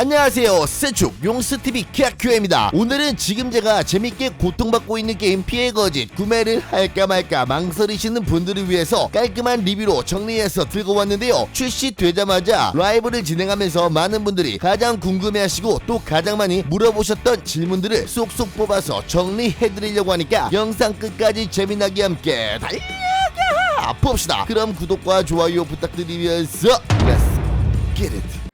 안녕하세요. 세축 용스TV 캬큐입니다. 오늘은 지금 제가 재밌게 고통받고 있는 게임 피해 거짓 구매를 할까 말까 망설이시는 분들을 위해서 깔끔한 리뷰로 정리해서 들고 왔는데요. 출시되자마자 라이브를 진행하면서 많은 분들이 가장 궁금해하시고 또 가장 많이 물어보셨던 질문들을 쏙쏙 뽑아서 정리해드리려고 하니까 영상 끝까지 재미나게 함께 달려가 봅시다. 그럼 구독과 좋아요 부탁드리면서 Let's get it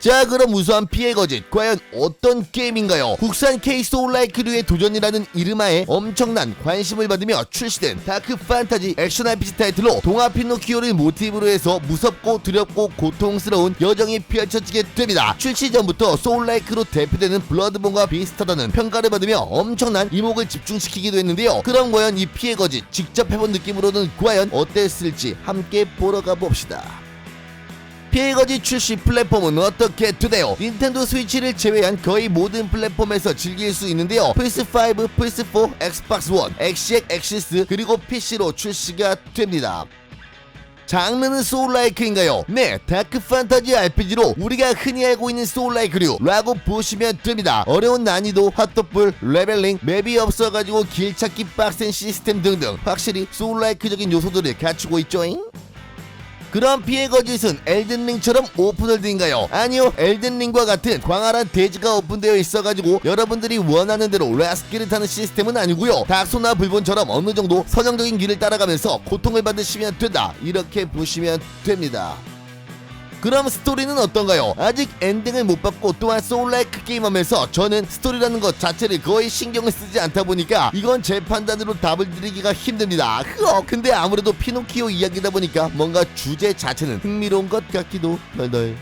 자 그럼 우선 피해 거짓 과연 어떤 게임인가요? 국산 케이스 온라이크류의 도전이라는 이름하에 엄청난 관심을 받으며 출시된 다크 판타지 액션 RPG 타이틀로 동화 피노키오를 모티브로 해서 무섭고 두렵고 고통스러운 여정이 펼쳐지게 됩니다. 출시 전부터 소울라이크로 대표되는 블러드본과 비슷하다는 평가를 받으며 엄청난 이목을 집중시키기도 했는데요. 그럼 과연 이 피해 거짓 직접 해본 느낌으로는 과연 어땠을지 함께 보러 가봅시다. 피해거지 출시 플랫폼은 어떻게 되나요? 닌텐도 스위치를 제외한 거의 모든 플랫폼에서 즐길 수 있는데요. 플스5, 플스4, 엑스박스 원, 엑시엑 엑시스 그리고 PC로 출시가 됩니다. 장르는 소울라이크인가요? 네, 다크 판타지 RPG로 우리가 흔히 알고 있는 소울라이크류라고 보시면 됩니다. 어려운 난이도, 핫도풀, 레벨링, 맵이 없어가지고 길찾기 빡센 시스템 등등 확실히 소울라이크적인 요소들을 갖추고 있죠잉? 그럼 피해 거짓은 엘든링처럼 오픈월드인가요? 아니요 엘든링과 같은 광활한 대지가 오픈되어 있어가지고 여러분들이 원하는 대로 레스키를 타는 시스템은 아니고요. 닥소나 불본처럼 어느 정도 선정적인 길을 따라가면서 고통을 받으시면 된다. 이렇게 보시면 됩니다 그럼 스토리는 어떤가요? 아직 엔딩을 못 받고 또한 소울라이크 게임하면서 저는 스토리라는 것 자체를 거의 신경을 쓰지 않다 보니까 이건 제 판단으로 답을 드리기가 힘듭니다. 흐어 근데 아무래도 피노키오 이야기다 보니까 뭔가 주제 자체는 흥미로운 것 같기도 널널.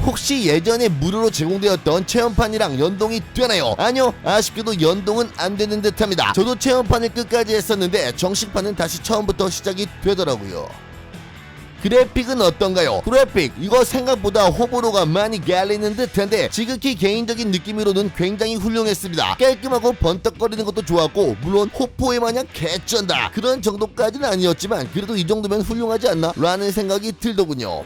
혹시 예전에 무료로 제공되었던 체험판이랑 연동이 되나요? 아니요 아쉽게도 연동은 안 되는 듯합니다. 저도 체험판을 끝까지 했었는데 정식판은 다시 처음부터 시작이 되더라고요. 그래픽은 어떤가요? 그래픽 이거 생각보다 호불호가 많이 갈리는 듯한데 지극히 개인적인 느낌으로는 굉장히 훌륭했습니다. 깔끔하고 번떡거리는 것도 좋았고 물론 호포에 마냥 개쩐다 그런 정도까지는 아니었지만 그래도 이 정도면 훌륭하지 않나? 라는 생각이 들더군요.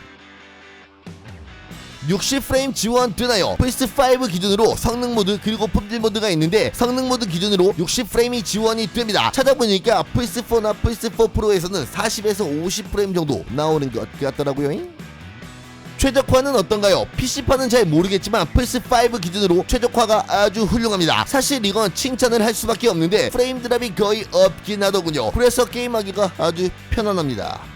60프레임 지원되나요? 플스5 기준으로 성능 모드 그리고 품질 모드가 있는데 성능 모드 기준으로 60프레임이 지원이 됩니다. 찾아보니까 플스4나 플스4 프로에서는 40에서 50프레임 정도 나오는 것 같더라고요. 최적화는 어떤가요? PC판은 잘 모르겠지만 플스5 기준으로 최적화가 아주 훌륭합니다. 사실 이건 칭찬을 할 수밖에 없는데 프레임 드랍이 거의 없긴 하더군요. 그래서 게임하기가 아주 편안합니다.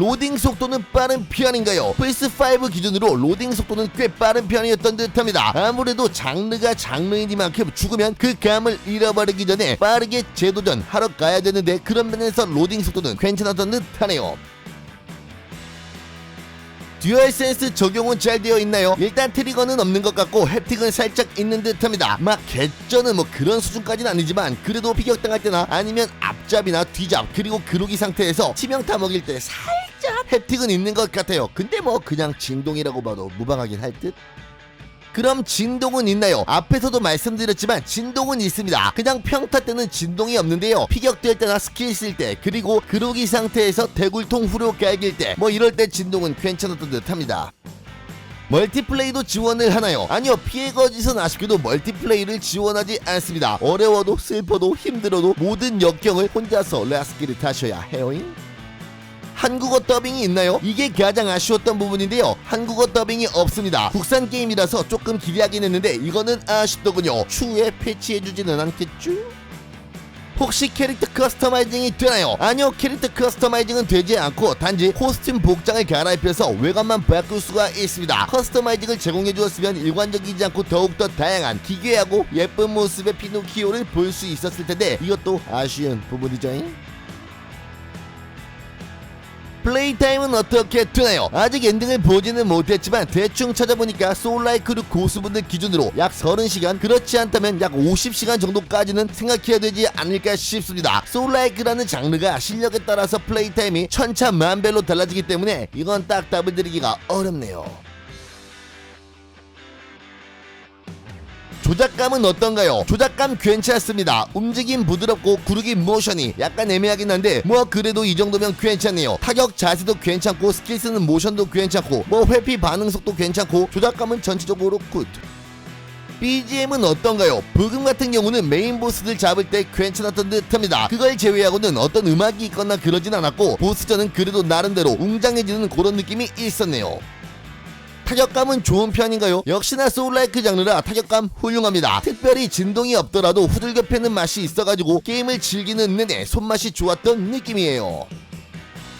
로딩 속도는 빠른 편인가요? 플스5 기준으로 로딩 속도는 꽤 빠른 편이었던 듯합니다. 아무래도 장르가 장르이니만큼 죽으면 그 감을 잃어버리기 전에 빠르게 재도전 하러 가야 되는데 그런 면에서 로딩 속도는 괜찮았던 듯하네요. 듀얼 센스 적용은 잘 되어 있나요? 일단 트리거는 없는 것 같고 햅틱은 살짝 있는 듯합니다. 막 개쩌는 뭐 그런 수준까지는 아니지만 그래도 피격당할 때나 아니면 앞잡이나 뒤잡 그리고 그루기 상태에서 치명타 먹일 때 살 짝 햅틱은 있는 것 같아요. 근데 뭐 그냥 진동이라고 봐도 무방하긴 할 듯. 그럼 진동은 있나요? 앞에서도 말씀드렸지만 진동은 있습니다. 그냥 평타 때는 진동이 없는데요. 피격될 때나 스킬 쓸 때, 그리고 그루기 상태에서 대굴통 후로 깔길 때, 뭐 이럴 때 진동은 괜찮았던 듯 합니다. 멀티플레이도 지원을 하나요? 아니요 피해 거짓은 아쉽게도 멀티플레이를 지원하지 않습니다 어려워도 슬퍼도 힘들어도 모든 역경을 혼자서 레스키를 타셔야 해요잉 한국어 더빙이 있나요? 이게 가장 아쉬웠던 부분인데요. 한국어 더빙이 없습니다. 국산 게임이라서 조금 기대하긴 했는데 이거는 아쉽더군요. 추후에 패치해주지는 않겠죠? 혹시 캐릭터 커스터마이징이 되나요? 아니요 캐릭터 커스터마이징은 되지 않고 단지 코스튬 복장을 갈아입혀서 외관만 바꿀 수가 있습니다 커스터마이징을 제공해 주었으면 일관적이지 않고 더욱더 다양한 기괴하고 예쁜 모습의 피노키오를 볼 수 있었을 텐데 이것도 아쉬운 부분이죠 플레이 타임은 어떻게 되나요? 아직 엔딩을 보지는 못했지만 대충 찾아보니까 소울라이크류 고수분들 기준으로 약 30시간 그렇지 않다면 약 50시간 정도까지는 생각해야 되지 않을까 싶습니다. 소울라이크라는 장르가 실력에 따라서 플레이 타임이 천차만별로 달라지기 때문에 이건 딱 답을 드리기가 어렵네요. 조작감은 어떤가요? 조작감 괜찮습니다. 움직임 부드럽고 구르기 모션이 약간 애매하긴 한데 뭐 그래도 이 정도면 괜찮네요. 타격 자세도 괜찮고 스킬 쓰는 모션도 괜찮고 뭐 회피 반응 속도 괜찮고 조작감은 전체적으로 굿. BGM은 어떤가요? 브금 같은 경우는 메인 보스들 잡을 때 괜찮았던 듯합니다. 그걸 제외하고는 어떤 음악이 있거나 그러진 않았고 보스전은 그래도 나름대로 웅장해지는 그런 느낌이 있었네요. 타격감은 좋은 편인가요? 역시나 소울라이크 장르라 타격감 훌륭합니다. 특별히 진동이 없더라도 후들겨 패는 맛이 있어가지고 게임을 즐기는 내내 손맛이 좋았던 느낌이에요.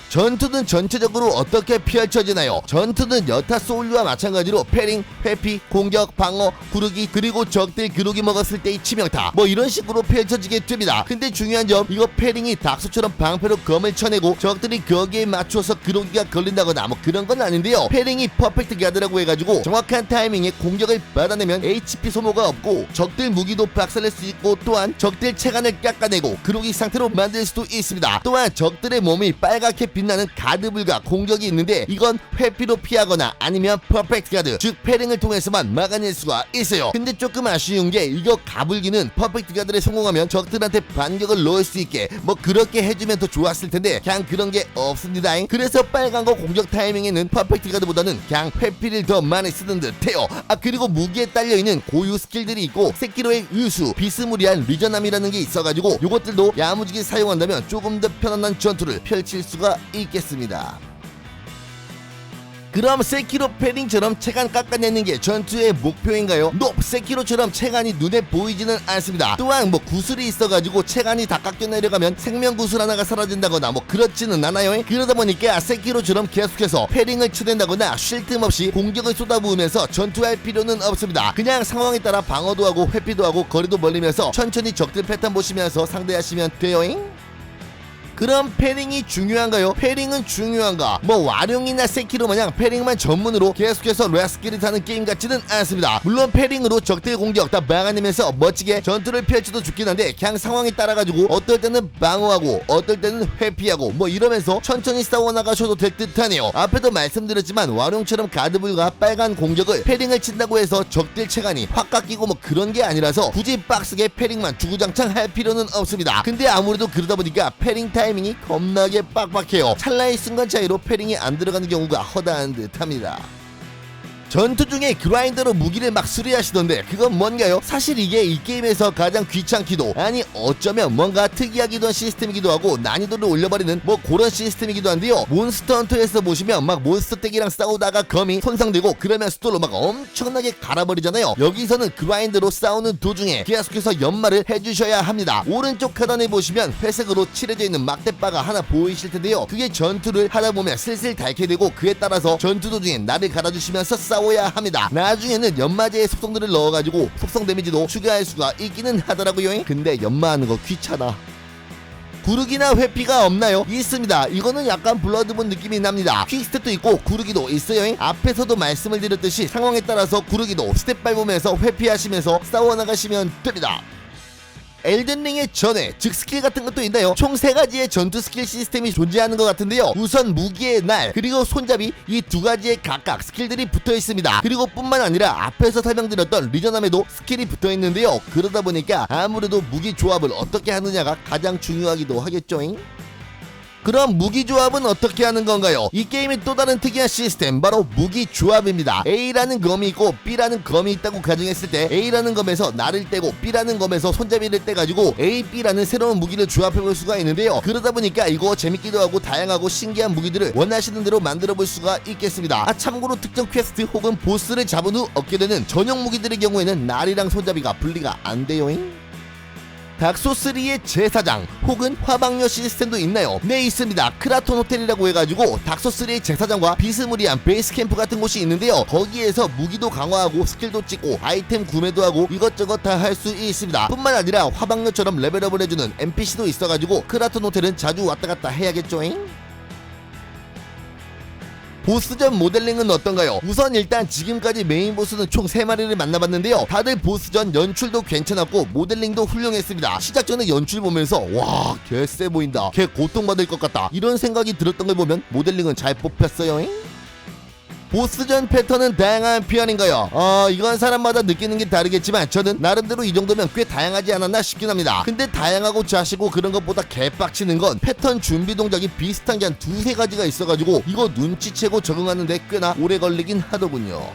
전투는 전체적으로 어떻게 펼쳐지나요? 전투는 여타 소울류와 마찬가지로 패링, 회피, 공격, 방어, 구르기 그리고 적들 그르기 먹었을 때의 치명타 뭐 이런 식으로 펼쳐지게 됩니다. 근데 중요한 점 이거 패링이 닥수처럼 방패로 검을 쳐내고 적들이 거기에 맞춰서 그르기가 걸린다거나 뭐 그런 건 아닌데요. 패링이 퍼펙트 가드라고 해가지고 정확한 타이밍에 공격을 받아내면 HP 소모가 없고 적들 무기도 박살낼 수 있고 또한 적들 체간을 깎아내고 그르기 상태로 만들 수도 있습니다. 또한 적들의 몸이 빨갛게 빛나는 가드 불가 공격이 있는데 이건 회피로 피하거나 아니면 퍼펙트 가드 즉 패링을 통해서만 막아낼 수가 있어요. 근데 조금 아쉬운 게 이거 가불기는 퍼펙트 가드를 성공하면 적들한테 반격을 넣을 수 있게 뭐 그렇게 해주면 더 좋았을 텐데 그냥 그런 게 없습니다 그래서 빨간 거 공격 타이밍에는 퍼펙트 가드보다는 그냥 회피를 더 많이 쓰는 듯해요. 아 그리고 무기에 딸려있는 고유 스킬들이 있고 세키로의 의수 비스무리한 리전함이라는 게 있어가지고 이것들도 야무지게 사용한다면 조금 더 편안한 전투를 펼칠 수가 있겠습니다. 그럼 세키로 패링처럼 체간 깎아내는 게 전투의 목표인가요? 노! 세키로처럼 체간이 눈에 보이지는 않습니다. 또한 뭐 구슬이 있어가지고 체간이 다 깎여 내려가면 생명 구슬 하나가 사라진다거나 뭐 그렇지는 않아요. 그러다 보니까 세키로처럼 계속해서 패링을 쳐댄다거나 쉴 틈 없이 공격을 쏟아부으면서 전투할 필요는 없습니다. 그냥 상황에 따라 방어도 하고 회피도 하고 거리도 멀리면서 천천히 적들 패턴 보시면서 상대하시면 돼요잉. 그럼 패링이 중요한가요? 패링은 중요한가? 뭐 와룡이나 세키로 마냥 패링만 전문으로 계속해서 레스키를 타는 게임 같지는 않습니다. 물론 패링으로 적들 공격 다 막아내면서 멋지게 전투를 펼쳐도 좋긴 한데 그냥 상황에 따라가지고 어떨 때는 방어하고 어떨 때는 회피하고 뭐 이러면서 천천히 싸워 나가셔도 될 듯하네요. 앞에도 말씀드렸지만 와룡처럼 가드불과 빨간 공격을 패링을 친다고 해서 적들 체간이 확 깎이고 뭐 그런 게 아니라서 굳이 빡세게 패링만 주구장창 할 필요는 없습니다. 근데 아무래도 그러다 보니까 패링 타 이밍이 겁나게 빡빡해요. 찰나의 순간 차이로 패링이 안 들어가는 경우가 허다한 듯합니다. 전투 중에 그라인더로 무기를 막 수리하시던데 그건 뭔가요? 사실 이게 이 게임에서 가장 귀찮기도 아니 어쩌면 뭔가 특이하기도 한 시스템이기도 하고 난이도를 올려버리는 뭐 그런 시스템이기도 한데요. 몬스터 헌터에서 보시면 막 몬스터 떼기랑 싸우다가 검이 손상되고 그러면 스톨로 막 엄청나게 갈아버리잖아요. 여기서는 그라인더로 싸우는 도중에 계속해서 연마를 해주셔야 합니다. 오른쪽 하단에 보시면 회색으로 칠해져 있는 막대바가 하나 보이실 텐데요. 그게 전투를 하다 보면 슬슬 닳게 되고 그에 따라서 전투 도중에 나를 갈아주시면서 싸 워야 합니다. 나중에는 연마제의 속성들을 넣어가지고 속성 데미지도 추가할 수가 있기는 하더라고요. 근데 연마하는 거 귀찮아. 구르기나 회피가 없나요? 있습니다. 이거는 약간 블러드본 느낌이 납니다. 퀵스텝도 있고 구르기도 있어요. 앞에서도 말씀을 드렸듯이 상황에 따라서 구르기도 스텝 밟으면서 회피하시면서 싸워나가시면 됩니다. 엘든링의 전에 즉 스킬 같은 것도 있나요? 총 세 가지의 전투 스킬 시스템이 존재하는 것 같은데요. 우선 무기의 날 그리고 손잡이 이 두 가지의 각각 스킬들이 붙어 있습니다. 그리고 뿐만 아니라 앞에서 설명드렸던 리전함에도 스킬이 붙어 있는데요. 그러다 보니까 아무래도 무기 조합을 어떻게 하느냐가 가장 중요하기도 하겠죠잉. 그럼 무기 조합은 어떻게 하는 건가요? 이 게임의 또 다른 특이한 시스템 바로 무기 조합입니다. A라는 검이 있고 B라는 검이 있다고 가정했을 때 A라는 검에서 날을 떼고 B라는 검에서 손잡이를 떼가지고 A, B라는 새로운 무기를 조합해볼 수가 있는데요. 그러다 보니까 이거 재밌기도 하고 다양하고 신기한 무기들을 원하시는 대로 만들어볼 수가 있겠습니다. 아 참고로 특정 퀘스트 혹은 보스를 잡은 후 얻게 되는 전용 무기들의 경우에는 날이랑 손잡이가 분리가 안 돼요잉. 닥소3의 제사장 혹은 화방녀 시스템도 있나요? 네 있습니다 크라톤 호텔이라고 해가지고 닥소3의 제사장과 비스무리한 베이스 캠프 같은 곳이 있는데요 거기에서 무기도 강화하고 스킬도 찍고 아이템 구매도 하고 이것저것 다 할 수 있습니다 뿐만 아니라 화방녀처럼 레벨업을 해주는 NPC도 있어가지고 크라톤 호텔은 자주 왔다갔다 해야겠죠잉? 보스전 모델링은 어떤가요? 우선 일단 지금까지 메인 보스는 총 3마리를 만나봤는데요. 다들 보스전 연출도 괜찮았고 모델링도 훌륭했습니다. 시작 전에 연출 보면서 와 개쎄 보인다. 개 고통받을 것 같다. 이런 생각이 들었던 걸 보면 모델링은 잘 뽑혔어요. 잉? 보스전 패턴은 다양한 편인가요? 어 이건 사람마다 느끼는 게 다르겠지만 저는 나름대로 이 정도면 꽤 다양하지 않았나 싶긴 합니다 근데 다양하고 자시고 그런 것보다 개빡치는 건 패턴 준비 동작이 비슷한 게 한 두세 가지가 있어가지고 이거 눈치채고 적응하는데 꽤나 오래 걸리긴 하더군요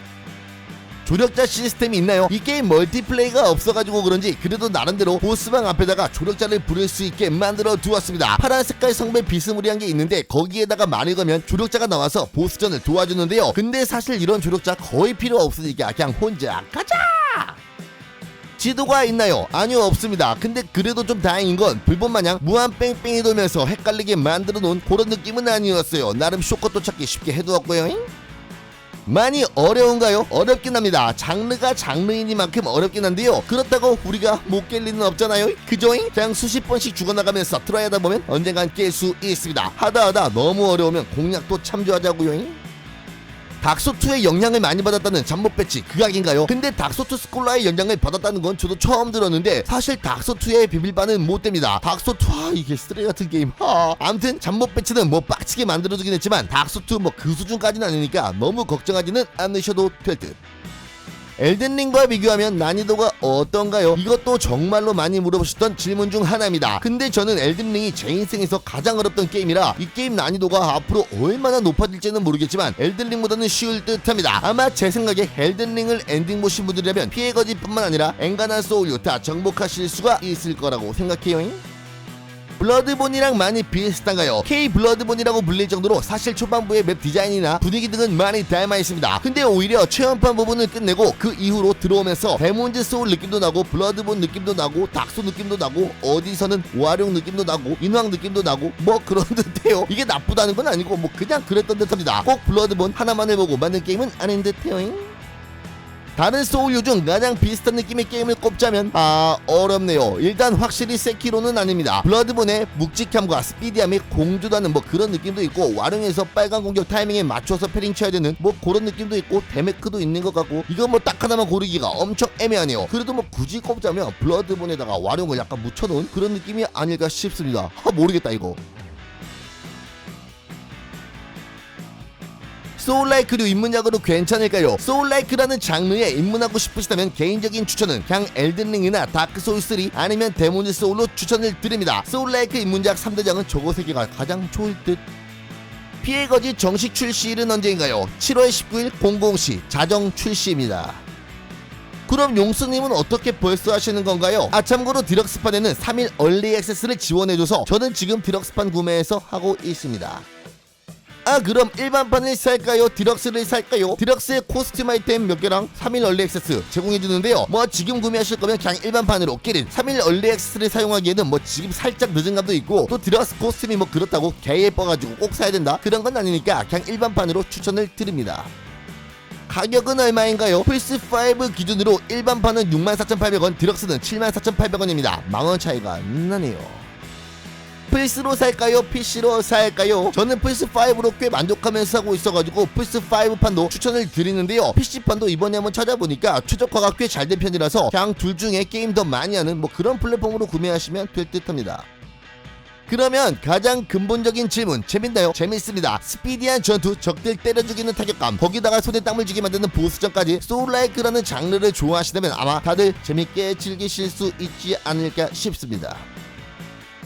조력자 시스템이 있나요? 이 게임 멀티플레이가 없어가지고 그런지 그래도 나름대로 보스방 앞에다가 조력자를 부를 수 있게 만들어 두었습니다. 파란 색깔 성배 비스무리한 게 있는데 거기에다가 말을 걸면 조력자가 나와서 보스전을 도와주는데요. 근데 사실 이런 조력자 거의 필요 없으니까 그냥 혼자 가자! 지도가 있나요? 아니요 없습니다. 근데 그래도 좀 다행인 건 불법 마냥 무한 뺑뺑이 돌면서 헷갈리게 만들어 놓은 그런 느낌은 아니었어요. 나름 쇼컷도 찾기 쉽게 해두었고요. 많이 어려운가요? 어렵긴 합니다. 장르가 장르이니만큼 어렵긴 한데요. 그렇다고 우리가 못 깰 리는 없잖아요. 그죠잉? 그냥 수십 번씩 죽어나가면서 트라이하다 보면 언젠간 깰 수 있습니다. 하다 하다 너무 어려우면 공략도 참조하자고요. 닥소2의 영향을 많이 받았다는 잠못 배치 그각인가요? 근데 닥소2 스콜라의 영향을 받았다는 건 저도 처음 들었는데 사실 닥소2의 비밀반은 못 됩니다. 닥소2 아 이게 쓰레기 같은 게임. 아 암튼 잠못 배치는 뭐 빡치게 만들어주긴 했지만 닥소2 뭐그 수준까지는 아니니까 너무 걱정하지는 않으셔도 될 듯. 엘든링과 비교하면 난이도가 어떤가요? 이것도 정말로 많이 물어보셨던 질문 중 하나입니다. 근데 저는 엘든링이 제 인생에서 가장 어렵던 게임이라 이 게임 난이도가 앞으로 얼마나 높아질지는 모르겠지만 엘든링보다는 쉬울 듯합니다. 아마 제 생각에 엘든링을 엔딩 보신 분들이라면 피해거지뿐만 아니라 엔간한 소울류 다 정복하실 수가 있을 거라고 생각해요. 블러드본이랑 많이 비슷한가요? K 블러드본이라고 불릴 정도로 사실 초반부의 맵 디자인이나 분위기 등은 많이 닮아 있습니다. 근데 오히려 체험판 부분을 끝내고 그 이후로 들어오면서 데몬즈 소울 느낌도 나고 블러드본 느낌도 나고 닥소 느낌도 나고 어디서는 와룡 느낌도 나고 인왕 느낌도 나고 뭐 그런 듯해요. 이게 나쁘다는 건 아니고 뭐 그냥 그랬던 듯합니다. 꼭 블러드본 하나만 해보고 만든 게임은 아닌 듯해요. 다른 소울류 중 가장 비슷한 느낌의 게임을 꼽자면 아 어렵네요. 일단 확실히 세키로는 아닙니다. 블러드본의 묵직함과 스피디함이 공조다는 뭐 그런 느낌도 있고 와룡에서 빨간 공격 타이밍에 맞춰서 패링 쳐야 되는 뭐 그런 느낌도 있고 데메크도 있는 것 같고 이거 뭐 딱 하나만 고르기가 엄청 애매하네요. 그래도 뭐 굳이 꼽자면 블러드본에다가 와룡을 약간 묻혀놓은 그런 느낌이 아닐까 싶습니다. 아 모르겠다 이거 소울라이크류 입문작으로 괜찮을까요? 소울라이크라는 장르에 입문하고 싶으시다면 개인적인 추천은 그냥 엘든링이나 다크소울3 아니면 데몬즈 소울로 추천을 드립니다. 소울라이크 입문작 3대장은 저거 세 개가 가장 좋을 듯. 피해거지 정식 출시일은 언제인가요? 7월 19일 00시 자정 출시입니다. 그럼 용수님은 어떻게 벌써 하시는 건가요? 아 참고로 디럭스판에는 3일 얼리 액세스를 지원해줘서 저는 지금 디럭스판 구매해서 하고 있습니다. 아 그럼 일반판을 살까요? 디럭스를 살까요? 디럭스의 코스튬 아이템 몇 개랑 3일 얼리 액세스 제공해주는데요 뭐 지금 구매하실 거면 그냥 일반판으로 끼린 3일 얼리 액세스를 사용하기에는 뭐 지금 살짝 늦은 감도 있고 또 디럭스 코스튬이 뭐 그렇다고 개 예뻐가지고 꼭 사야 된다 그런 건 아니니까 그냥 일반판으로 추천을 드립니다 가격은 얼마인가요? 플스5 기준으로 일반판은 64,800원, 디럭스는 74,800원입니다. 만원 차이가 나네요. 플스로 살까요? PC로 살까요? 저는 플스5로 꽤 만족하면서 하고 있어가지고 플스5판도 추천을 드리는데요. PC판도 이번에 한번 찾아보니까 최적화가 꽤 잘 된 편이라서 그냥 둘 중에 게임 더 많이 하는 뭐 그런 플랫폼으로 구매하시면 될 듯 합니다. 그러면 가장 근본적인 질문 재밌나요? 재밌습니다. 스피디한 전투, 적들 때려 죽이는 타격감, 거기다가 손에 땀을 쥐게 만드는 보스전까지 소울라이크라는 장르를 좋아하시다면 아마 다들 재밌게 즐기실 수 있지 않을까 싶습니다.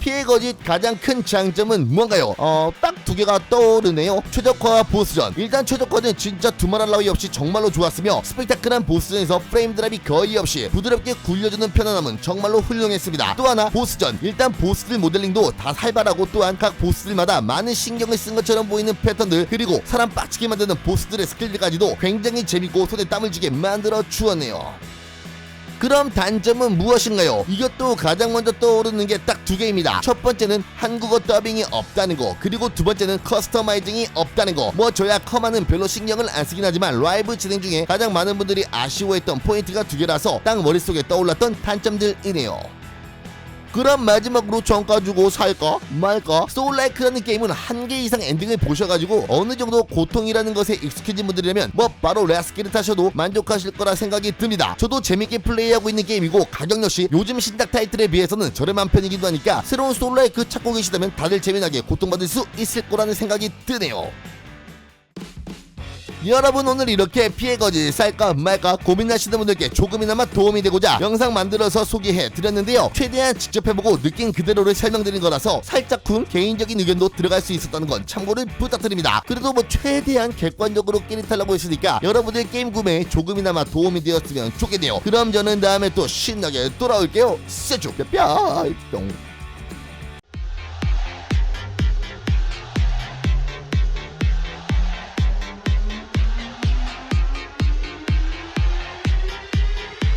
피해거짓 가장 큰 장점은 뭔가요? 어, 딱 두 개가 떠오르네요. 최적화 보스전. 일단 최적화는 진짜 두말할 나위 없이 정말로 좋았으며 스펙타클한 보스전에서 프레임 드랍이 거의 없이 부드럽게 굴려주는 편안함은 정말로 훌륭했습니다. 또 하나 보스전. 일단 보스들 모델링도 다 살벌하고 또한 각 보스들마다 많은 신경을 쓴 것처럼 보이는 패턴들 그리고 사람 빡치게 만드는 보스들의 스킬들까지도 굉장히 재밌고 손에 땀을 쥐게 만들어 주었네요. 그럼 단점은 무엇인가요? 이것도 가장 먼저 떠오르는 게 딱 두 개입니다. 첫 번째는 한국어 더빙이 없다는 거, 그리고 두 번째는 커스터마이징이 없다는 거. 뭐 저야 커마는 별로 신경을 안 쓰긴 하지만 라이브 진행 중에 가장 많은 분들이 아쉬워했던 포인트가 두 개라서 딱 머릿속에 떠올랐던 단점들이네요. 그럼 마지막으로 정가 주고 살까 말까? 소울라이크라는 게임은 한 개 이상 엔딩을 보셔가지고 어느 정도 고통이라는 것에 익숙해진 분들이라면 뭐 바로 레스키를 타셔도 만족하실 거라 생각이 듭니다. 저도 재밌게 플레이하고 있는 게임이고 가격 역시 요즘 신작 타이틀에 비해서는 저렴한 편이기도 하니까 새로운 소울라이크 찾고 계시다면 다들 재미나게 고통받을 수 있을 거라는 생각이 드네요 여러분 오늘 이렇게 피해 거짓 살까 말까 고민하시는 분들께 조금이나마 도움이 되고자 영상 만들어서 소개해 드렸는데요. 최대한 직접 해보고 느낀 그대로를 설명드린 거라서 살짝쿵 개인적인 의견도 들어갈 수 있었다는 건 참고를 부탁드립니다. 그래도 뭐 최대한 객관적으로 깨릿하려고 했으니까 여러분들 게임 구매에 조금이나마 도움이 되었으면 좋겠네요. 그럼 저는 다음에 또 신나게 돌아올게요. 세죠 뿅뿅